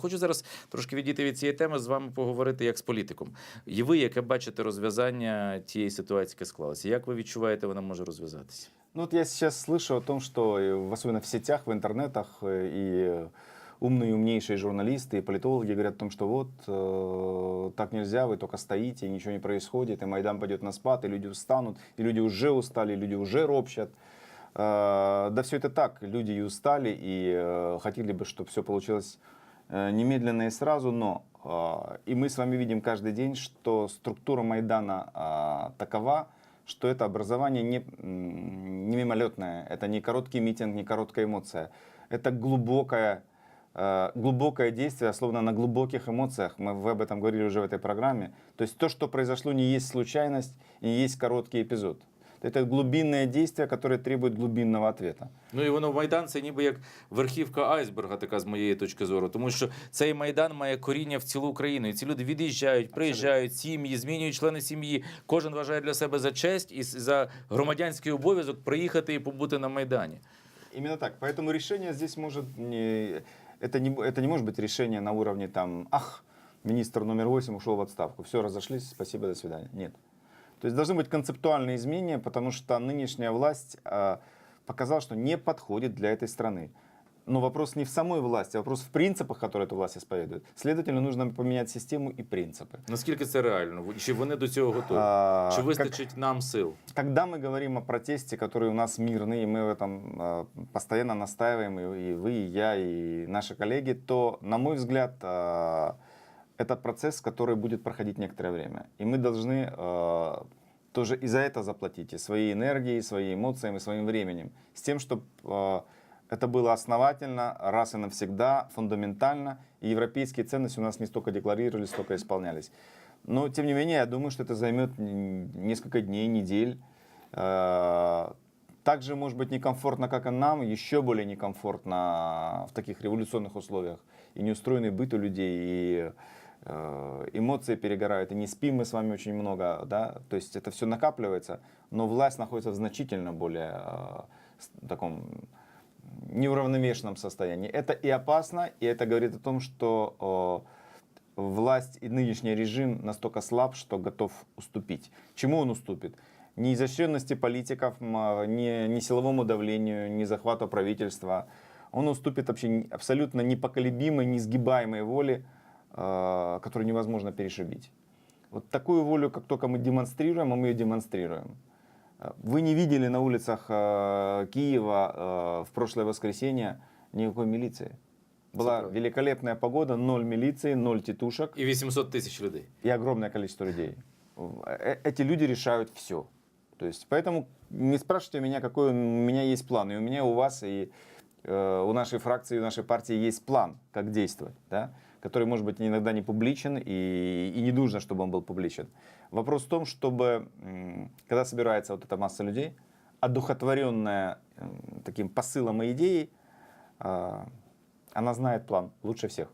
Хочу зараз трошки відійти від цієї теми з вами поговорити як з політиком. І ви, яке бачите розв'язання тієї ситуації, яка склалася? Як ви відчуваєте, вона може розв'язатися? Ну вот я сейчас слышу о том, что э, особенно в сетях, в интернетах э, и э, умные и умнейшие журналисты и политологи говорят о том, что вот э, так нельзя, вы только стоите, и ничего не происходит, и Майдан пойдет на спад, и люди устанут, и люди уже устали, и люди уже ропщат. Э, да все это так, люди и устали, и э, хотели бы, чтобы все получилось э, немедленно и сразу, но э, и мы с вами видим каждый день, что структура Майдана э, такова, что это образование не, не мимолетное, это не короткий митинг, не короткая эмоция. Это глубокое, э, глубокое действие, словно на глубоких эмоциях. Мы об этом говорили уже в этой программе. То есть то, что произошло, не есть случайность не есть короткий эпизод. Это глубинное действие, которое требует глубинного ответа. Ну і воно Майдан це ніби як верхівка айсберга, така з моєї точки зору. Тому що цей майдан має коріння в цілу Україну. І ці люди від'їжджають, приїжджають, сім'ї, змінюють члени сім'ї. Кожен вважає для себе за честь і за громадянський обов'язок приїхати і побути на майдані. Именно так. Поэтому решение здесь может не, это не, это не может быть решение на уровне там, ах, министр номер 8 ушел в отставку, все, разошлись, спасибо, до свидания. Нет. То есть должны быть концептуальные изменения, потому что нынешняя власть э, показала, что не подходит для этой страны. Но вопрос не в самой власти, а вопрос в принципах, которые эта власть исповедует. Следовательно, нужно поменять систему и принципы. Наскільки це реально? Чи вони до цього готові? А, Чи как- вистачить нам сил? Когда мы говорим о протесте, который у нас мирный, и мы в этом э, постоянно настаиваем, и, вы, и я, и наши коллеги, то, на мой взгляд, э, это процесс, который будет проходить некоторое время. И мы должны э, тоже и за это заплатить, и своей энергией, своими эмоциями, своим временем, с тем, чтобы это было основательно, раз и навсегда, фундаментально, и европейские ценности у нас не столько декларировались, столько исполнялись. Но, тем не менее, я думаю, что это займет несколько дней, недель. Э, Также, может быть, некомфортно, как и нам, еще более некомфортно в таких революционных условиях. И неустроенный быт у людей, и э, эмоции перегорают, и не спим мы с вами очень много, да, то есть это все накапливается, но власть находится в значительно более э, таком неуравновешенном состоянии. Это и опасно, и это говорит о том, что э, власть и нынешний режим настолько слаб, что готов уступить. Чему он уступит? Ни изощренности политиков, а, ни, ни силовому давлению, ни захвату правительства. Он уступит вообще не- абсолютно непоколебимой, несгибаемой воле, э, которую невозможно перешибить. Вот такую волю, как только мы демонстрируем, а мы ее демонстрируем. Э, Вы не видели на улицах э, Киева в прошлое воскресенье никакой милиции. Была правда. великолепная погода, ноль милиции, ноль тетушек І 800 тисяч людей. и огромное количество людей. Э, Эти люди решают все. То есть, поэтому не спрашивайте меня, какой у меня есть план. И у меня, и у вас, и э, у нашей фракции, и у нашей партии есть план, как действовать, да? Который, может быть, иногда не публичен, и, и не нужно, чтобы он был публичен. Вопрос в том, чтобы, когда собирается вот эта масса людей, одухотворенная таким посылом и идеей, а, она знает план лучше всех.